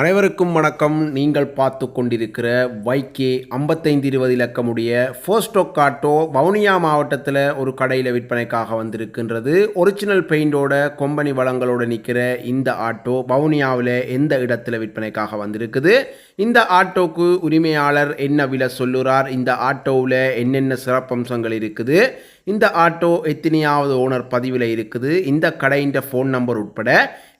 அனைவருக்கும் வணக்கம். நீங்கள் பார்த்து கொண்டிருக்கிற வைக்கே ஐம்பத்தைந்து இருபது இலக்கமுடைய ஃபோஸ்டோக் ஆட்டோ வவுனியா மாவட்டத்தில் ஒரு கடையில் விற்பனைக்காக வந்திருக்கின்றது. ஒரிஜினல் பெயிண்டோட கொம்பனி வளங்களோட நிற்கிற இந்த ஆட்டோ வவுனியாவில் எந்த இடத்துல விற்பனைக்காக வந்திருக்குது? இந்த ஆட்டோக்கு உரிமையாளர் என்ன விலை சொல்லுறார்? இந்த ஆட்டோவில் என்னென்ன சிறப்பம்சங்கள் இருக்குது? இந்த ஆட்டோ எத்தனையாவது ஓனர் பதிவில் இருக்குது? இந்த கடையின் ஃபோன் நம்பர் உட்பட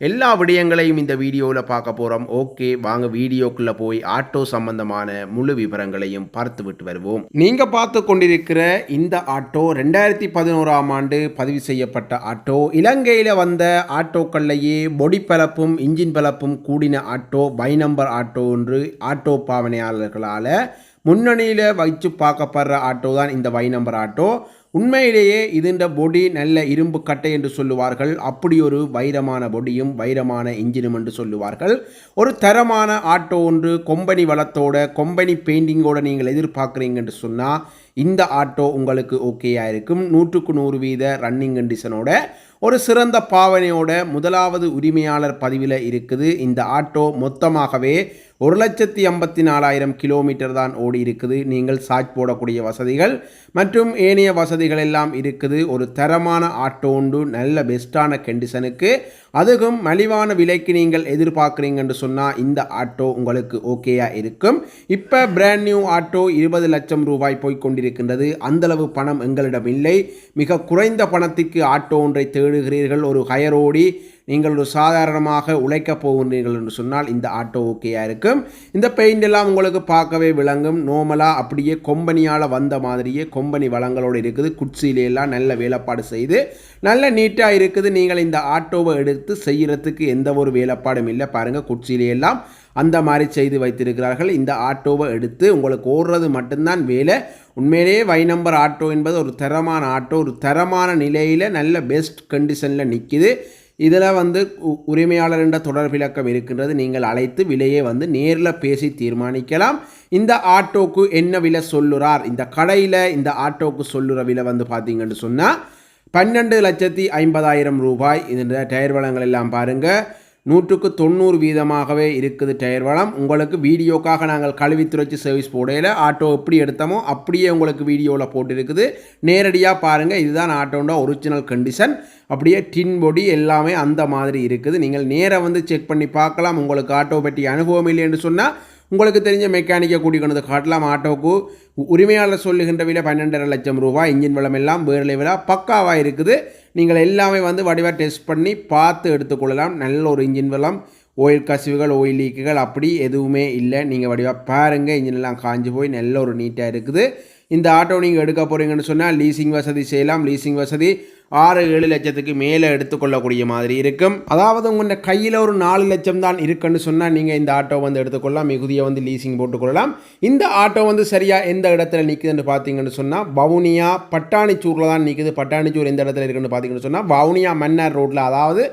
எல்லா விடயங்களையும் இந்த வீடியோவில் பார்க்க போகிறோம் ஓகே வாங்க வீடியோக்குள்ளே போய் ஆட்டோ சம்பந்தமான முழு விவரங்களையும் பார்த்து விட்டு வருவோம். நீங்கள் பார்த்து கொண்டிருக்கிற இந்த ஆட்டோ ரெண்டாயிரத்தி பதினோராம் ஆண்டு பதிவு செய்யப்பட்ட ஆட்டோ இலங்கையில் வந்த ஆட்டோக்கள்லேயே பொடி பலப்பும் இன்ஜின் பலப்பும் கூடின ஆட்டோ பை நம்பர் ஆட்டோ என்று ஆட்டோ பாவனையாளர்களால் முன்னணியில் வச்சு பார்க்கப்படுற ஆட்டோ தான் இந்த வை நம்பர் ஆட்டோ. உண்மையிலேயே இதுன்ற பொடி நல்ல இரும்பு கட்டை என்று சொல்லுவார்கள். அப்படி ஒரு வைரமான பொடியும் வைரமான இன்ஜினும் என்று சொல்லுவார்கள். ஒரு தரமான ஆட்டோ ஒன்று கொம்பனி வளத்தோட கொம்பனி பெயிண்டிங்கோட நீங்கள் எதிர்பார்க்குறீங்க என்று சொன்னால் இந்த ஆட்டோ உங்களுக்கு ஓகேயாக இருக்கும். நூற்றுக்கு நூறு வீத ரன்னிங் கண்டிஷனோட ஒரு சிறந்த பாவனையோட முதலாவது உரிமையாளர் பதிவில் இருக்குது. இந்த ஆட்டோ மொத்தமாகவே ஒரு லட்சத்தி ஐம்பத்தி நாலாயிரம் கிலோமீட்டர் தான் ஓடி இருக்குது. நீங்கள் சார்ஜ் போடக்கூடிய வசதிகள் மற்றும் ஏனைய வசதி வசதிகள் எல்லாம் இருக்குது. ஒரு தரமான ஆட்டோ உண்டு. நல்ல பெஸ்ட்டான கண்டிஷனுக்கு. அதுவும் மலிவான விலைக்கு நீங்கள் எதிர்பார்க்குறீங்கன்னு சொன்னால் இந்த ஆட்டோ உங்களுக்கு ஓகேயாக இருக்கும். இப்போ பிராண்ட் நியூ ஆட்டோ இருபது லட்சம் ரூபாய் போய்கொண்டிருக்கின்றது அந்தளவு பணம் எங்களிடம் இல்லை. மிக குறைந்த பணத்திற்கு ஆட்டோ ஒன்றை தேடுகிறீர்கள். ஒரு ஹயரோடி நீங்கள் ஒரு சாதாரணமாக உழைக்கப் போகின்றீர்கள் என்று சொன்னால் இந்த ஆட்டோ ஓகேயாக இருக்கும். இந்த பெயிண்ட் எல்லாம் உங்களுக்கு பார்க்கவே விளங்கும். நோமலாக அப்படியே கொம்பனியால் வந்த மாதிரியே கொம்பனி வளங்களோடு இருக்குது. குட்சியிலெல்லாம் நல்ல வேலைப்பாடு செய்து நல்ல நீட்டாக இருக்குது. நீங்கள் இந்த ஆட்டோவை எடுத்து செய்கிறதுக்கு எந்த ஒரு வேலைப்பாடும் இல்லை. பாருங்கள் குட்சியிலெல்லாம் அந்த மாதிரி செய்து வைத்திருக்கிறார்கள். இந்த ஆட்டோவை எடுத்து உங்களுக்கு ஓடுறது மட்டும்தான் வேலை. உண்மையிலேயே வை நம்பர் ஆட்டோ என்பது ஒரு தரமான ஆட்டோ. ஒரு தரமான நிலையில் நல்ல பெஸ்ட் கண்டிஷனில் நிற்கிது இதில் வந்து உரிமையாளர் என்ற தொடர் விளக்கம் இருக்கின்றது. நீங்கள் அழைத்து விலையை வந்து நேரில் பேசி தீர்மானிக்கலாம். இந்த ஆட்டோக்கு என்ன விலை சொல்லுறார்? இந்த கடையில் இந்த ஆட்டோக்கு சொல்லுற விலை வந்து பார்த்தீங்கன்னு சொன்னால் பன்னெண்டு லட்சத்தி ஐம்பதாயிரம் ரூபாய். இந்த டயர் வளங்கள் எல்லாம் பாருங்கள் நூற்றுக்கு தொண்ணூறு வீதமாகவே இருக்குது டயர் வளம். உங்களுக்கு வீடியோக்காக நாங்கள் கழுவி துறைச்சி சர்வீஸ் போடையில் ஆட்டோ எப்படி எடுத்தோமோ அப்படியே உங்களுக்கு வீடியோவில் போட்டிருக்குது. நேரடியாக பாருங்கள் இதுதான் ஆட்டோட ஒரிஜினல் கண்டிஷன் அப்படியே டின் பொடி எல்லாமே அந்த மாதிரி இருக்குது. நீங்கள் நேராக வந்து செக் பண்ணி பார்க்கலாம். உங்களுக்கு ஆட்டோ பற்றி அனுபவம் இல்லை என்று சொன்னால் உங்களுக்கு தெரிஞ்ச மெக்கானிக்கை கூட்டிக் காட்டலாம். ஆட்டோவுக்கு உரிமையாளர் சொல்லுகின்ற விலை பன்னெண்டரை லட்சம் ரூபாய். இன்ஜின் வளம் எல்லாம் வேறு விலை பக்காவாக இருக்குது. நீங்கள் எல்லாமே வந்து வடிவாக டெஸ்ட் பண்ணி பார்த்து எடுத்துக்கொள்ளலாம் நல்ல ஒரு இன்ஜின் வளம் ஓயில் கசிவுகள் ஓயில் லீக்குகள் அப்படி எதுவுமே இல்லை. நீங்கள் வடிவாக பாருங்கள் இன்ஜின் எல்லாம் காஞ்சி போய் நல்ல ஒரு நீட்டாக இருக்குது. இந்த ஆட்டோ நீங்கள் எடுக்க போகிறீங்கன்னு சொன்னால் லீசிங் வசதி செய்யலாம். லீசிங் வசதி ஆறு ஏழு லட்சத்துக்கு மேலே எடுத்துக்கொள்ளக்கூடிய மாதிரி இருக்கும். அதாவது உங்கள் கையில் ஒரு நாலு லட்சம் தான் இருக்குன்னு சொன்னால் நீங்கள் இந்த ஆட்டோ வந்து எடுத்துக்கொள்ளலாம். மிகுதியை வந்து லீசிங் போட்டுக்கொள்ளலாம். இந்த ஆட்டோ வந்து சரியாக எந்த இடத்துல நிற்குதுன்னு பார்த்தீங்கன்னு சொன்னால் வவுனியா பட்டாணிச்சூரில் தான் நிற்குது பட்டாணிச்சூர் எந்த இடத்துல இருக்குன்னு பார்த்தீங்கன்னு சொன்னால் வவுனியா மன்னார் ரோட்டில் அதாவது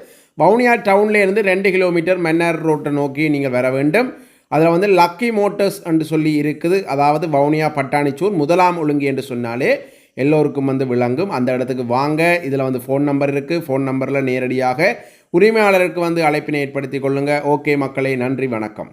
வவுனியா டவுன்லேருந்து ரெண்டு கிலோமீட்டர் மன்னார் ரோட்டை நோக்கி நீங்கள் வர வேண்டும். அதில் வந்து லக்கி மோட்டர்ஸ் என்று சொல்லி இருக்குது. அதாவது வவுனியா பட்டாணிச்சூர் முதலாம் ஒழுங்கு என்று சொன்னாலே எல்லோருக்கும் வந்து விளங்கும். அந்த இடத்துக்கு வாங்க. இதில் வந்து ஃபோன் நம்பர் இருக்குது ஃபோன் நம்பரில் நேரடியாக உரிமையாளருக்கு வந்து அழைப்பினை ஏற்படுத்தி கொள்ளுங்கள் ஓகே மக்களை நன்றி வணக்கம்.